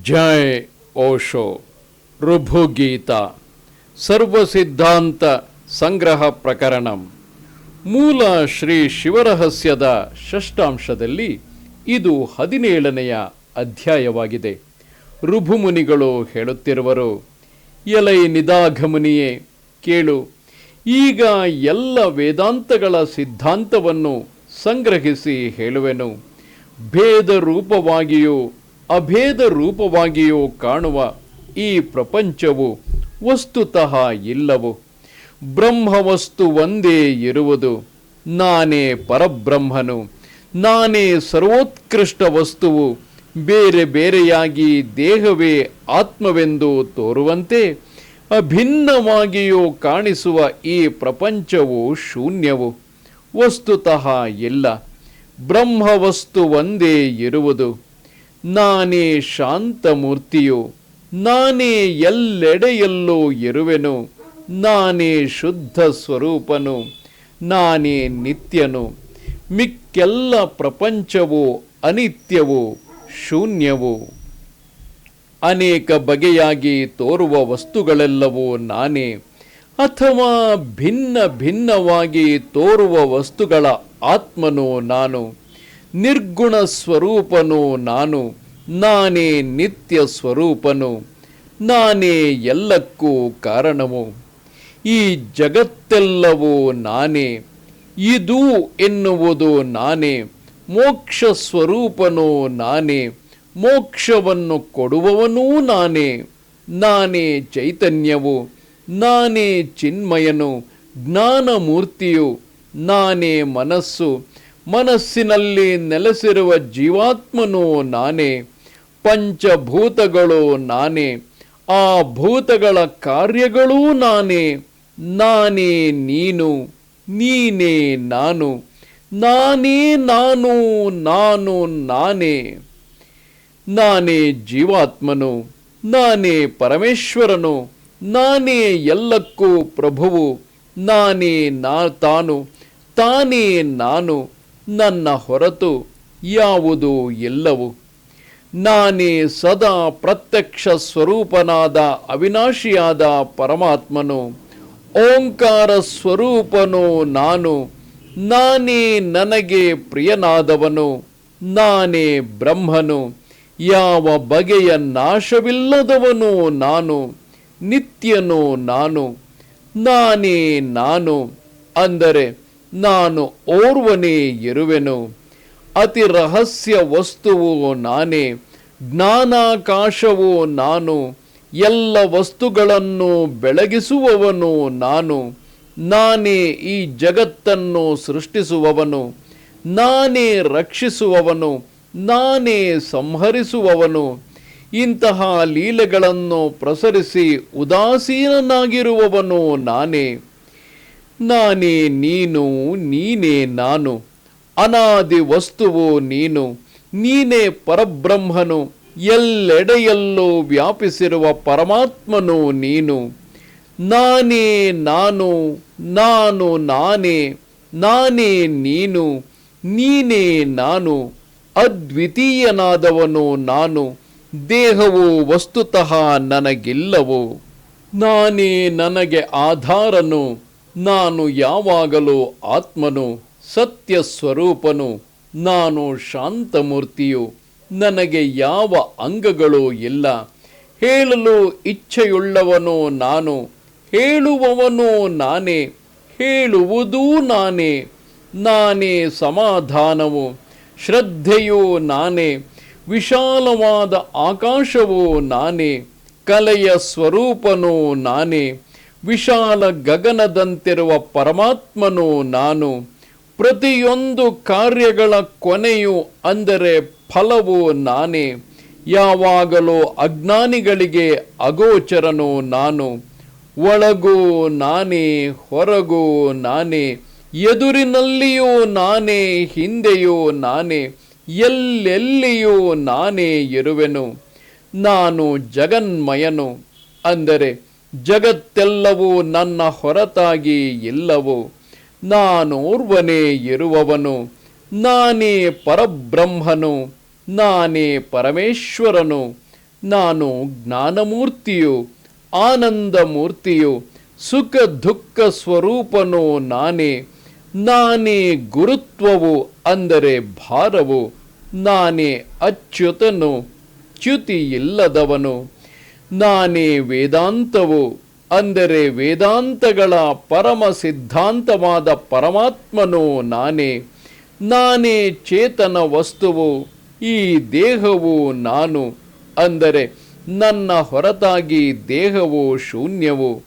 ಜೈ ಓಶೋ ಋಭುಗೀತ ಸರ್ವಸಿದ್ಧಾಂತ ಸಂಗ್ರಹ ಪ್ರಕರಣಂ. ಮೂಲ ಶ್ರೀ ಶಿವರಹಸ್ಯದ ಷಷ್ಟಾಂಶದಲ್ಲಿ ಇದು ಹದಿನೇಳನೆಯ ಅಧ್ಯಾಯವಾಗಿದೆ. ಋಭುಮುನಿಗಳು ಹೇಳುತ್ತಿರುವರು, ಎಲೈ ನಿದಾಘಮುನಿಯೇ, ಕೇಳು, ಈಗ ಎಲ್ಲ ವೇದಾಂತಗಳ ಸಿದ್ಧಾಂತವನ್ನು ಸಂಗ್ರಹಿಸಿ ಹೇಳುವೆನು. ಭೇದ ರೂಪವಾಗಿಯೂ ಅಭೇದ ರೂಪವಾಗಿಯೂ ಕಾಣುವ ಈ ಪ್ರಪಂಚವು ವಸ್ತುತಃ ಇಲ್ಲವು. ಬ್ರಹ್ಮವಸ್ತು ಒಂದೇ ಇರುವುದು. ನಾನೇ ಪರಬ್ರಹ್ಮನು. ನಾನೇ ಸರ್ವೋತ್ಕೃಷ್ಟ ವಸ್ತುವು. ಬೇರೆ ಬೇರೆಯಾಗಿ ದೇಹವೇ ಆತ್ಮವೆಂದು ತೋರುವಂತೆ ಅಭಿನ್ನವಾಗಿಯೂ ಕಾಣಿಸುವ ಈ ಪ್ರಪಂಚವು ಶೂನ್ಯವು. ವಸ್ತುತಃ ಇಲ್ಲ. ಬ್ರಹ್ಮವಸ್ತು ಒಂದೇ ಇರುವುದು. ನಾನೇ ಶಾಂತ ಮೂರ್ತಿಯು ನಾನೇ ಎಲ್ಲೆಡೆಯಲ್ಲೋ ಇರುವೆನು, ನಾನೇ ಶುದ್ಧ ಸ್ವರೂಪನು, ನಾನೇ ನಿತ್ಯನು. ಮಿಕ್ಕೆಲ್ಲ ಪ್ರಪಂಚವು ಅನಿತ್ಯವು, ಶೂನ್ಯವು. ಅನೇಕ ಬಗೆಯಾಗಿ ತೋರುವ ವಸ್ತುಗಳೆಲ್ಲವೂ ನಾನೇ, ಅಥವಾ ಭಿನ್ನ ಭಿನ್ನವಾಗಿ ತೋರುವ ವಸ್ತುಗಳ ಆತ್ಮನು ನಾನು. ನಿರ್ಗುಣ ಸ್ವರೂಪನು ನಾನು, ನಾನೇ ನಿತ್ಯ ಸ್ವರೂಪನು, ನಾನೇ ಎಲ್ಲಕ್ಕೂ ಕಾರಣವು. ಈ ಜಗತ್ತೆಲ್ಲವೂ ನಾನೇ, ಇದು ಎನ್ನುವುದು ನಾನೇ, ಮೋಕ್ಷ ಸ್ವರೂಪನು ನಾನೇ, ಮೋಕ್ಷವನ್ನು ಕೊಡುವವನೂ ನಾನೇ ನಾನೇ ಚೈತನ್ಯವು, ನಾನೇ ಚಿನ್ಮಯನು, ಜ್ಞಾನಮೂರ್ತಿಯು, ನಾನೇ ಮನಸ್ಸು ಮನಸ್ಸಿನಲ್ಲಿ ನೆಲೆಸಿರುವ ಜೀವಾತ್ಮನು ನಾನೇ, ಪಂಚಭೂತಗಳು ನಾನೇ, ಆ ಭೂತಗಳ ಕಾರ್ಯಗಳೂ ನಾನೇ ನಾನೇ ನೀನು, ನೀನೇ ನಾನು, ನಾನೇ ನಾನು ನಾನು ನಾನೇ. ನಾನೇ ಜೀವಾತ್ಮನು, ನಾನೇ ಪರಮೇಶ್ವರನು, ನಾನೇ ಎಲ್ಲಕ್ಕೂ ಪ್ರಭುವು, ನಾನೇ ನಾ ತಾನು, ತಾನೇ ನಾನು ನನ್ನ ಹೊರತು ಯಾವುದು ಎಲ್ಲವು ನಾನೇ ಸದಾ ಪ್ರತ್ಯಕ್ಷ ಸ್ವರೂಪನಾದ ಅವಿನಾಶಿಯಾದ ಪರಮಾತ್ಮನು. ಓಂಕಾರ ಸ್ವರೂಪನು ನಾನು. ನಾನೇ ನನಗೆ ಪ್ರಿಯನಾದವನು. ನಾನೇ ಬ್ರಹ್ಮನು. ಯಾವ ಬಗೆಯ ನಾಶವಿಲ್ಲದವನು ನಾನು. ನಿತ್ಯನು ನಾನು. ನಾನೇ ನಾನು. ಅಂದರೆ ನಾನು ಓರ್ವನೇ ಇರುವೆನು. ಅತಿ ರಹಸ್ಯ ವಸ್ತುವು ನಾನೇ, ಜ್ಞಾನಾಕಾಶವು ನಾನು, ಎಲ್ಲ ವಸ್ತುಗಳನ್ನು ಬೆಳಗಿಸುವವನು ನಾನು. ನಾನೇ ಈ ಜಗತ್ತನ್ನು ಸೃಷ್ಟಿಸುವವನು. ನಾನೇ ರಕ್ಷಿಸುವವನು. ನಾನೇ ಸಂಹರಿಸುವವನು. ಇಂತಹ ಲೀಲೆಗಳನ್ನು ಪ್ರಸರಿಸಿ ಉದಾಸೀನನಾಗಿರುವವನು ನಾನೇ. ನಾನೇ ನೀನು, ನೀನೇ ನಾನು. ಅನಾದಿ ವಸ್ತುವು ನೀನು, ನೀನೇ ಪರಬ್ರಹ್ಮನು. ಎಲ್ಲೆಡೆಯಲ್ಲೂ ವ್ಯಾಪಿಸಿರುವ ಪರಮಾತ್ಮನು ನೀನು. ನಾನೇ ನಾನು ನಾನು ನಾನೇ ನಾನೇ ನೀನು, ನೀನೇ ನಾನು. ಅದ್ವಿತೀಯನಾದವನು ನಾನು, ದೇಹವು ವಸ್ತುತಃ ನನಗಿಲ್ಲವು. ನಾನೇ ನನಗೆ ಆಧಾರನು. ನಾನು ಯಾವಾಗಲೂ ಆತ್ಮನು, ಸತ್ಯ ಸ್ವರೂಪನು, ನಾನು ಶಾಂತಮೂರ್ತಿಯು, ನನಗೆ ಯಾವ ಅಂಗಗಳೂ ಇಲ್ಲ. ಹೇಳಲು ಇಚ್ಛೆಯುಳ್ಳವನು ನಾನು, ಹೇಳುವವನು ನಾನೇ, ಹೇಳುವುದೂ ನಾನೇ ನಾನೇ ಸಮಾಧಾನವು, ಶ್ರದ್ಧೆಯೋ ನಾನೇ, ವಿಶಾಲವಾದ ಆಕಾಶವು ನಾನೇ, ಕಲೆಯ ಸ್ವರೂಪನೋ ನಾನೇ ವಿಶಾಲ ಗಗನದಂತಿರುವ ಪರಮಾತ್ಮನು ನಾನು. ಪ್ರತಿಯೊಂದು ಕಾರ್ಯಗಳ ಕೊನೆಯು ಅಂದರೆ ಫಲವು ನಾನೇ. ಯಾವಾಗಲೂ ಅಜ್ಞಾನಿಗಳಿಗೆ ಅಗೋಚರನು ನಾನು. ಒಳಗೂ ನಾನೇ, ಹೊರಗೂ ನಾನೇ. ಎದುರಿನಲ್ಲಿಯೂ ನಾನೇ, ಹಿಂದೆಯೂ ನಾನೇ. ಎಲ್ಲೆಲ್ಲಿಯೂ ನಾನೇ ಇರುವೆನು. ನಾನು ಜಗನ್ಮಯನು. ಅಂದರೆ ಜಗತ್ತೆಲ್ಲವೂ ನನ್ನ ಹೊರತಾಗಿ ಇಲ್ಲವು. ನಾನೋರ್ವನೇ ಇರುವವನು. ನಾನೇ ಪರಬ್ರಹ್ಮನು. ನಾನೇ ಪರಮೇಶ್ವರನು. ನಾನು ಜ್ಞಾನಮೂರ್ತಿಯು ಆನಂದ ಮೂರ್ತಿಯು ಸುಖ ದುಃಖ ಸ್ವರೂಪನು ನಾನೇ. ನಾನೇ ಗುರುತ್ವವು ಅಂದರೆ ಭಾರವು. ನಾನೇ ಅಚ್ಯುತನು. ಚ್ಯುತಿ ಇಲ್ಲದವನು ನಾನೇ ವೇದಾಂತವು. ಅಂದರೆ ವೇದಾಂತಗಳ ಪರಮ ಸಿದ್ಧಾಂತವಾದ ಪರಮಾತ್ಮನು ನಾನೇ. ನಾನೇ ಚೇತನ ವಸ್ತುವು, ಈ ದೇಹವು ನಾನು. ಅಂದರೆ ನನ್ನ ಹೊರತಾಗಿ ದೇಹವು ಶೂನ್ಯವು.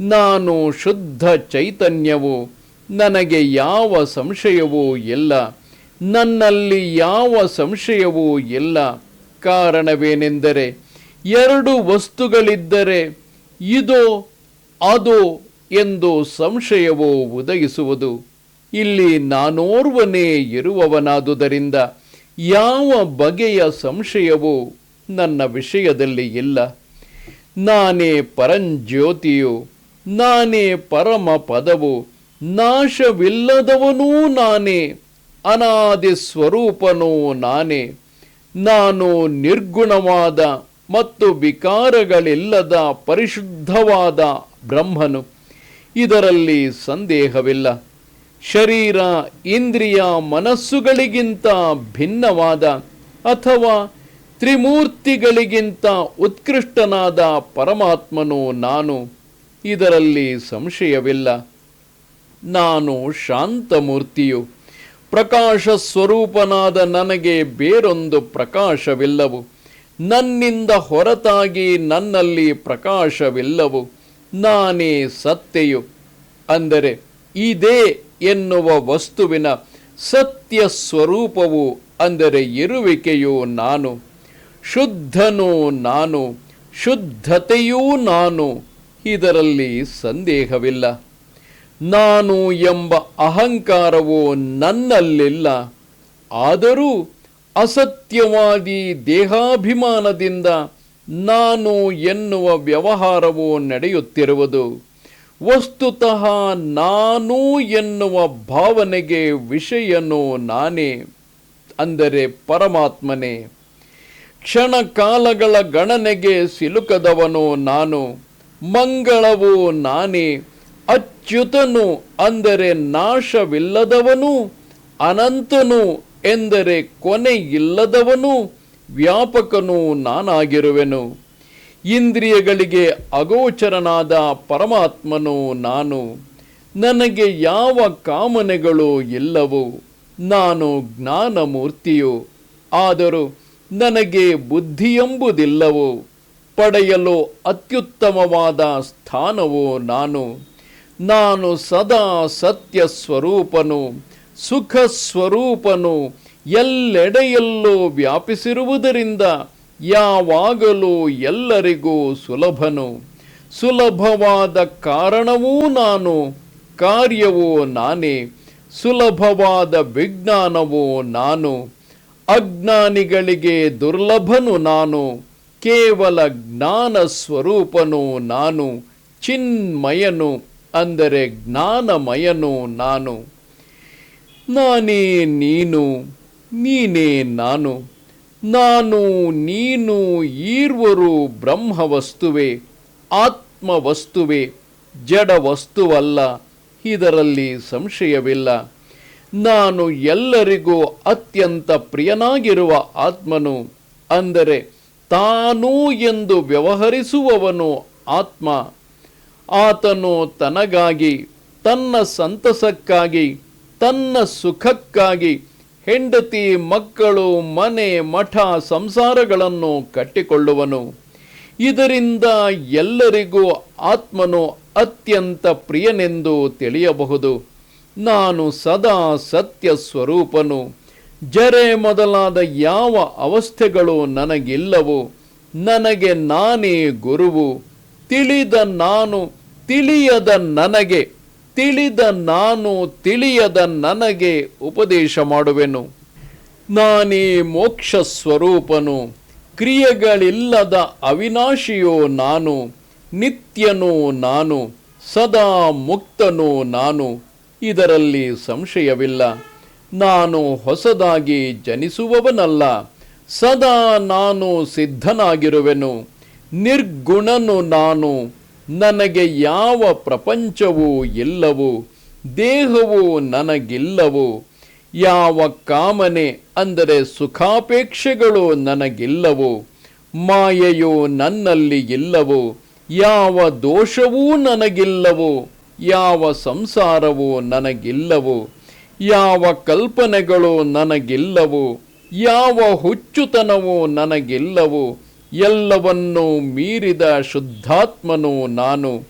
ನಾನು ಶುದ್ಧ ಚೈತನ್ಯವು. ನನಗೆ ಯಾವ ಸಂಶಯವೂ ಇಲ್ಲ. ನನ್ನಲ್ಲಿ ಯಾವ ಸಂಶಯವೂ ಇಲ್ಲ. ಕಾರಣವೇನೆಂದರೆ ಎರಡು ವಸ್ತುಗಳಿದ್ದರೆ ಇದೋ ಅದೋ ಎಂದು ಸಂಶಯವು ಉದಯಿಸುವುದು. ಇಲ್ಲಿ ನಾನೋರ್ವನೇ ಇರುವವನಾದುದರಿಂದ ಯಾವ ಬಗೆಯ ಸಂಶಯವೂ ನನ್ನ ವಿಷಯದಲ್ಲಿ ಇಲ್ಲ. ನಾನೇ ಪರಂಜ್ಯೋತಿಯು, ನಾನೇ ಪರಮ ಪದವು ನಾಶವಿಲ್ಲದವನೂ ನಾನೇ ಅನಾದಿ ಸ್ವರೂಪನೂ ನಾನೇ, ನಾನು ನಿರ್ಗುಣವಾದ ಮತ್ತು ವಿಕಾರಗಳಿಲ್ಲದ ಪರಿಶುದ್ಧವಾದ ಬ್ರಹ್ಮನು. ಇದರಲ್ಲಿ ಸಂದೇಹವಿಲ್ಲ. ಶರೀರ ಇಂದ್ರಿಯ ಮನಸ್ಸುಗಳಿಗಿಂತ ಭಿನ್ನವಾದ ಅಥವಾ ತ್ರಿಮೂರ್ತಿಗಳಿಗಿಂತ ಉತ್ಕೃಷ್ಟನಾದ ಪರಮಾತ್ಮನು ನಾನು. ಇದರಲ್ಲಿ ಸಂಶಯವಿಲ್ಲ. ನಾನು ಶಾಂತಮೂರ್ತಿಯು. ಪ್ರಕಾಶ ಸ್ವರೂಪನಾದ ನನಗೆ ಬೇರೊಂದು ಪ್ರಕಾಶವಿಲ್ಲವು. ನನ್ನಿಂದ ಹೊರತಾಗಿ ನನ್ನಲ್ಲಿ ಪ್ರಕಾಶವಿಲ್ಲವು, ನಾನೇ ಸತ್ಯೆಯು ಅಂದರೆ, ಇದೇ ಎನ್ನುವ ವಸ್ತುವಿನ ಸತ್ಯ ಸ್ವರೂಪವು, ಅಂದರೆ ಇರುವಿಕೆಯು ನಾನು, ಶುದ್ಧನೂ ನಾನು, ಶುದ್ಧತೆಯೂ ನಾನು, ಇದರಲ್ಲಿ ಸಂದೇಹವಿಲ್ಲ. ನಾನು ಎಂಬ ಅಹಂಕಾರವು ನನ್ನಲ್ಲಿಲ್ಲ, ಆದರೂ ಅಸತ್ಯವಾಗಿ ದೇಹಾಭಿಮಾನದಿಂದ ನಾನು ಎನ್ನುವ ವ್ಯವಹಾರವು ನಡೆಯುತ್ತಿರುವುದು. ವಸ್ತುತಃ ನಾನು ಎನ್ನುವ ಭಾವನೆಗೆ ವಿಷಯನು ನಾನೇ, ಅಂದರೆ ಪರಮಾತ್ಮನೇ. ಕ್ಷಣ ಕಾಲಗಳ ಗಣನೆಗೆ ಸಿಲುಕದವನು ನಾನು, ಮಂಗಳವು ನಾನೇ, ಅಚ್ಯುತನು, ಅಂದರೆ ನಾಶವಿಲ್ಲದವನು, ಅನಂತನು ಎಂದರೆ ಕೊನೆ ಇಲ್ಲದವನು ವ್ಯಾಪಕನು ನಾನಾಗಿರುವೆನು. ಇಂದ್ರಿಯಗಳಿಗೆ ಅಗೋಚರನಾದ ಪರಮಾತ್ಮನು ನಾನು. ನನಗೆ ಯಾವ ಕಾಮನೆಗಳು ಇಲ್ಲವೋ ನಾನು ಜ್ಞಾನಮೂರ್ತಿಯು. ಆದರೂ ನನಗೆ ಬುದ್ಧಿಯೆಂಬುದಿಲ್ಲವೋ ಪಡೆಯಲು ಅತ್ಯುತ್ತಮವಾದ ಸ್ಥಾನವು ನಾನು. ನಾನು ಸದಾ ಸತ್ಯ ಸ್ವರೂಪನು ಸುಖ ಸ್ವರೂಪನು ಎಲ್ಲೆಡೆಯಲ್ಲೂ ವ್ಯಾಪಿಸಿರುವುದರಿಂದ ಯಾವಾಗಲೂ ಎಲ್ಲರಿಗೂ ಸುಲಭನು. ಸುಲಭವಾದ ಕಾರಣವೂ ನಾನು, ಕಾರ್ಯವೂ ನಾನೇ. ಸುಲಭವಾದ ವಿಜ್ಞಾನವೂ ನಾನು. ಅಜ್ಞಾನಿಗಳಿಗೆ ದುರ್ಲಭನು ನಾನು. ಕೇವಲ ಜ್ಞಾನ ಸ್ವರೂಪನು ನಾನು. ಚಿನ್ಮಯನು ಅಂದರೆ ಜ್ಞಾನಮಯನು ನಾನು. ನಾನೇ ನೀನು, ನೀನೇ ನಾನು. ನಾನು, ನೀನು ಈರ್ವರು ಆತ್ಮ ಆತ್ಮವಸ್ತುವೆ ಜಡ ವಸ್ತುವಲ್ಲ ಇದರಲ್ಲಿ ಸಂಶಯವಿಲ್ಲ. ನಾನು ಎಲ್ಲರಿಗೂ ಅತ್ಯಂತ ಪ್ರಿಯನಾಗಿರುವ ಆತ್ಮನು, ಅಂದರೆ ತಾನೂ ಎಂದು ವ್ಯವಹರಿಸುವವನು ಆತ್ಮ. ಆತನು ತನಗಾಗಿ, ತನ್ನ ಸಂತಸಕ್ಕಾಗಿ ತನ್ನ ಸುಖಕ್ಕಾಗಿ ಹೆಂಡತಿ, ಮಕ್ಕಳು, ಮನೆ, ಮಠ, ಸಂಸಾರಗಳನ್ನು ಕಟ್ಟಿಕೊಳ್ಳುವನು. ಇದರಿಂದ ಎಲ್ಲರಿಗೂ ಆತ್ಮನು ಅತ್ಯಂತ ಪ್ರಿಯನೆಂದು ತಿಳಿಯಬಹುದು. ನಾನು ಸದಾ ಸತ್ಯ ಸ್ವರೂಪನು ಜರೆ ಮೊದಲಾದ ಯಾವ ಅವಸ್ಥೆಗಳು ನನಗಿಲ್ಲವು. ನನಗೆ ನಾನೇ ಗುರುವು. ತಿಳಿದ ನಾನು, ತಿಳಿಯದ ನನಗೆ ತಿಳಿದ ನಾನು ತಿಳಿಯದ ನನಗೆ ಉಪದೇಶ ಮಾಡುವೆನು. ನಾನೇ ಮೋಕ್ಷ ಸ್ವರೂಪನು, ಕ್ರಿಯೆಗಳಿಲ್ಲದ ಅವಿನಾಶಿಯೋ ನಾನು, ನಿತ್ಯನೋ ನಾನು, ಸದಾ ಮುಕ್ತನೋ ನಾನು, ಇದರಲ್ಲಿ ಸಂಶಯವಿಲ್ಲ. ನಾನು ಹೊಸದಾಗಿ ಜನಿಸುವವನಲ್ಲ, ಸದಾ ನಾನು ಸಿದ್ಧನಾಗಿರುವೆನು, ನಿರ್ಗುಣನು ನಾನು ನನಗೆ ಯಾವ ಪ್ರಪಂಚವೂ ಇಲ್ಲವು, ದೇಹವು ನನಗಿಲ್ಲವು, ಯಾವ ಕಾಮನೆ ಅಂದರೆ ಸುಖಾಪೇಕ್ಷೆಗಳು ನನಗಿಲ್ಲವು, ಮಾಯೆಯು ನನ್ನಲ್ಲಿ ಇಲ್ಲವು, ಯಾವ ದೋಷವೂ ನನಗಿಲ್ಲವು, ಯಾವ ಸಂಸಾರವೂ ನನಗಿಲ್ಲವು, ಯಾವ ಕಲ್ಪನೆಗಳು ನನಗಿಲ್ಲವು, ಯಾವ ಹುಚ್ಚುತನವೂ ನನಗಿಲ್ಲವು ಎಲ್ಲವನ್ನೂ ಮೀರಿದ ಶುದ್ಧಾತ್ಮನು ನಾನು,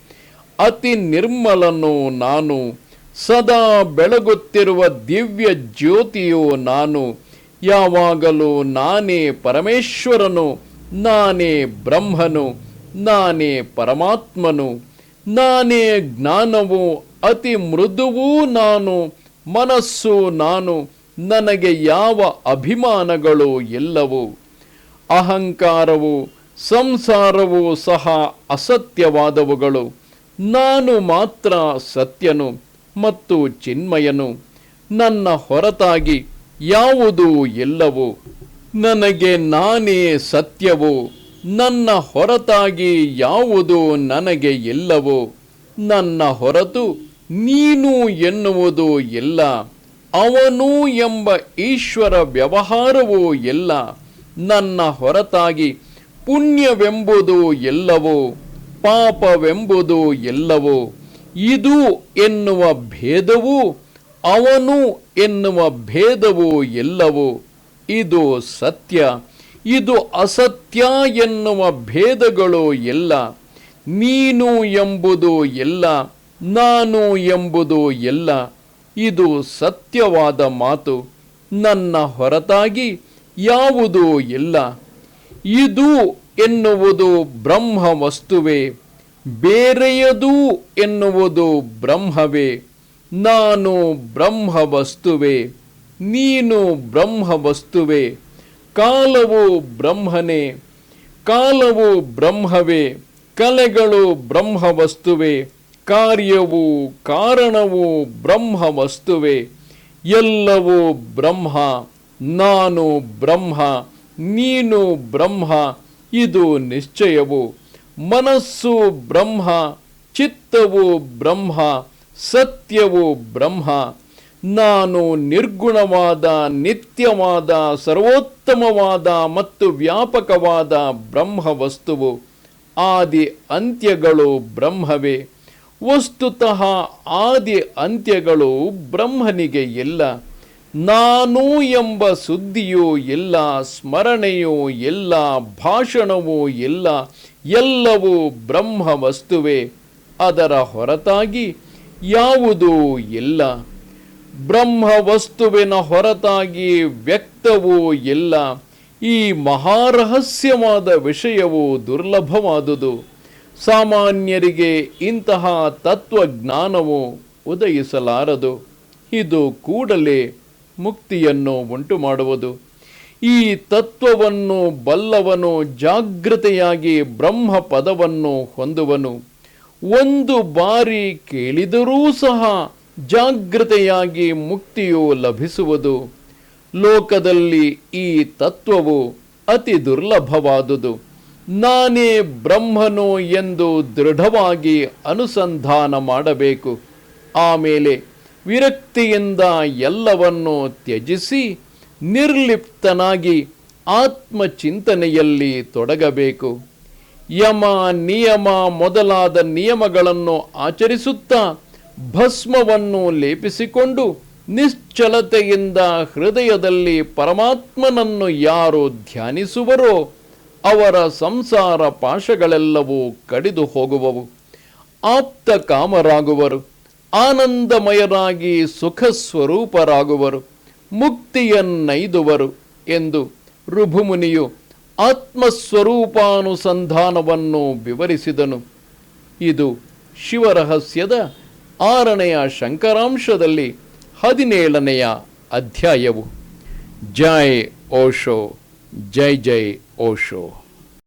ಅತಿ ನಿರ್ಮಲನು ನಾನು, ಸದಾ ಬೆಳಗುತ್ತಿರುವ ದಿವ್ಯ ಜ್ಯೋತಿಯು ನಾನು, ಯಾವಾಗಲೂ ನಾನೇ ಪರಮೇಶ್ವರನು, ನಾನೇ ಬ್ರಹ್ಮನು, ನಾನೇ ಪರಮಾತ್ಮನು, ನಾನೇ ಜ್ಞಾನವು, ಅತಿ ಮೃದುವೂ ನಾನು, ಮನಸ್ಸು ನಾನು, ನನಗೆ ಯಾವ ಅಭಿಮಾನಗಳು ಎಲ್ಲವು? ಅಹಂಕಾರವು ಸಂಸಾರವು ಸಹ ಅಸತ್ಯವಾದವುಗಳು. ನಾನು ಮಾತ್ರ ಸತ್ಯನು ಮತ್ತು ಚಿನ್ಮಯನು. ನನ್ನ ಹೊರತಾಗಿ ಯಾವುದು ಎಲ್ಲವೂ ನನಗೆ ನಾನೇ ಸತ್ಯವು. ನನ್ನ ಹೊರತಾಗಿ ಯಾವುದು ನನಗೆ ಎಲ್ಲವೋ ನನ್ನ ಹೊರತು ನೀನು ಎನ್ನುವುದು ಎಲ್ಲ ಅವನು ಎಂಬ ಈಶ್ವರ ವ್ಯವಹಾರವೂ ಎಲ್ಲ ನನ್ನ ಹೊರತಾಗಿ ಪುಣ್ಯವೆಂಬುದು ಎಲ್ಲವೋ, ಪಾಪವೆಂಬುದು ಎಲ್ಲವೋ, ಇದು ಎನ್ನುವ ಭೇದವು, ಅವನು ಎನ್ನುವ ಭೇದವು ಎಲ್ಲವೋ, ಇದು ಸತ್ಯ, ಇದು ಅಸತ್ಯ ಎನ್ನುವ ಭೇದಗಳು ಎಲ್ಲ, ನೀನು ಎಂಬುದು ಎಲ್ಲ, ನಾನು ಎಂಬುದು ಎಲ್ಲ, ಇದು ಸತ್ಯವಾದ ಮಾತು. ನನ್ನ ಹೊರತಾಗಿ ಯಾವುದೂ ಇಲ್ಲ. ಇದು ಎನ್ನುವುದು ಬ್ರಹ್ಮ ವಸ್ತುವೇ ಬೇರೆಯದು ಎನ್ನುವುದು ಬ್ರಹ್ಮವೇ. ನಾನು ಬ್ರಹ್ಮ ವಸ್ತುವೇ ನೀನು ಬ್ರಹ್ಮ ವಸ್ತುವೇ ಕಾಲವು ಬ್ರಹ್ಮನೇ. ಕಾಲವು ಬ್ರಹ್ಮವೇ. ಕಲೆಗಳು ಬ್ರಹ್ಮ ವಸ್ತುವೇ ಕಾರ್ಯವು, ಕಾರಣವು ಬ್ರಹ್ಮ ವಸ್ತುವೇ ಎಲ್ಲವೂ ಬ್ರಹ್ಮ. ನಾನು ಬ್ರಹ್ಮ, ನೀನು ಬ್ರಹ್ಮ, ಇದು ನಿಶ್ಚಯವು. ಮನಸ್ಸು ಬ್ರಹ್ಮ, ಚಿತ್ತವು ಬ್ರಹ್ಮ, ಸತ್ಯವು ಬ್ರಹ್ಮ. ನಾನು ನಿರ್ಗುಣವಾದ, ನಿತ್ಯವಾದ, ಸರ್ವೋತ್ತಮವಾದ ಮತ್ತು ವ್ಯಾಪಕವಾದ ಬ್ರಹ್ಮ ವಸ್ತುವು ಆದಿ ಅಂತ್ಯಗಳು ಬ್ರಹ್ಮವೇ. ವಸ್ತುತಃ ಆದಿ ಅಂತ್ಯಗಳು ಬ್ರಹ್ಮನಿಗೆ ಇಲ್ಲ. ನಾನು ಎಂಬ ಸುದ್ದಿಯೋ ಎಲ್ಲ ಸ್ಮರಣೆಯೋ ಎಲ್ಲ ಭಾಷಣವೋ ಎಲ್ಲ ಎಲ್ಲವೂ ಬ್ರಹ್ಮ ವಸ್ತುವೇ ಅದರ ಹೊರತಾಗಿ ಯಾವುದೂ ಎಲ್ಲ ಬ್ರಹ್ಮ ವಸ್ತುವಿನ ಹೊರತಾಗಿ ವ್ಯಕ್ತವೂ ಎಲ್ಲ ಈ ಮಹಾರಹಸ್ಯವಾದ ವಿಷಯವು ದುರ್ಲಭವಾದುದು. ಸಾಮಾನ್ಯರಿಗೆ ಇಂತಹ ತತ್ವಜ್ಞಾನವು ಉದಯಿಸಲಾರದು. ಇದು ಕೂಡಲೇ ಮುಕ್ತಿಯನ್ನು ಉಂಟು ಮಾಡುವುದು ಈ ತತ್ವವನ್ನು ಬಲ್ಲವನು ಜಾಗೃತೆಯಾಗಿ ಬ್ರಹ್ಮ ಪದವನ್ನು ಹೊಂದುವನು. ಒಂದು ಬಾರಿ ಕೇಳಿದರೂ ಸಹ ಜಾಗೃತೆಯಾಗಿ ಮುಕ್ತಿಯು ಲಭಿಸುವುದು. ಲೋಕದಲ್ಲಿ ಈ ತತ್ವವು ಅತಿ ದುರ್ಲಭವಾದುದು. ನಾನೇ ಬ್ರಹ್ಮನು ಎಂದು ದೃಢವಾಗಿ ಅನುಸಂಧಾನ ಮಾಡಬೇಕು. ಆಮೇಲೆ ವಿರಕ್ತಿಯಿಂದ ಎಲ್ಲವನ್ನು ತ್ಯಜಿಸಿ ನಿರ್ಲಿಪ್ತನಾಗಿ ಆತ್ಮಚಿಂತನೆಯಲ್ಲಿ ತೊಡಗಬೇಕು. ಯಮ, ನಿಯಮ ಮೊದಲಾದ ನಿಯಮಗಳನ್ನು ಆಚರಿಸುತ್ತಾ ಭಸ್ಮವನ್ನು ಲೇಪಿಸಿಕೊಂಡು ನಿಶ್ಚಲತೆಯಿಂದ ಹೃದಯದಲ್ಲಿ ಪರಮಾತ್ಮನನ್ನು ಯಾರು ಧ್ಯಾನಿಸುವರೋ ಅವರ ಸಂಸಾರ ಪಾಶಗಳೆಲ್ಲವೂ ಕಡಿದು ಹೋಗುವವು ಆಪ್ತ ಕಾಮರಾಗುವರು. ಆನಂದಮಯರಾಗಿ ಸುಖ ಸ್ವರೂಪರಾಗುವರು ಮುಕ್ತಿಯನ್ನೈದುವರು ಎಂದು ಋಭುಮುನಿಯು ಆತ್ಮಸ್ವರೂಪಾನುಸಂಧಾನವನ್ನು ವಿವರಿಸಿದನು. ಇದು ಶಿವರಹಸ್ಯದ ಆರನೆಯ ಶಂಕರಾಂಶದಲ್ಲಿ ಹದಿನೇಳನೆಯ ಅಧ್ಯಾಯವು. ಜೈ ಓಶೋ, ಜೈ ಜೈ ಓಶೋ.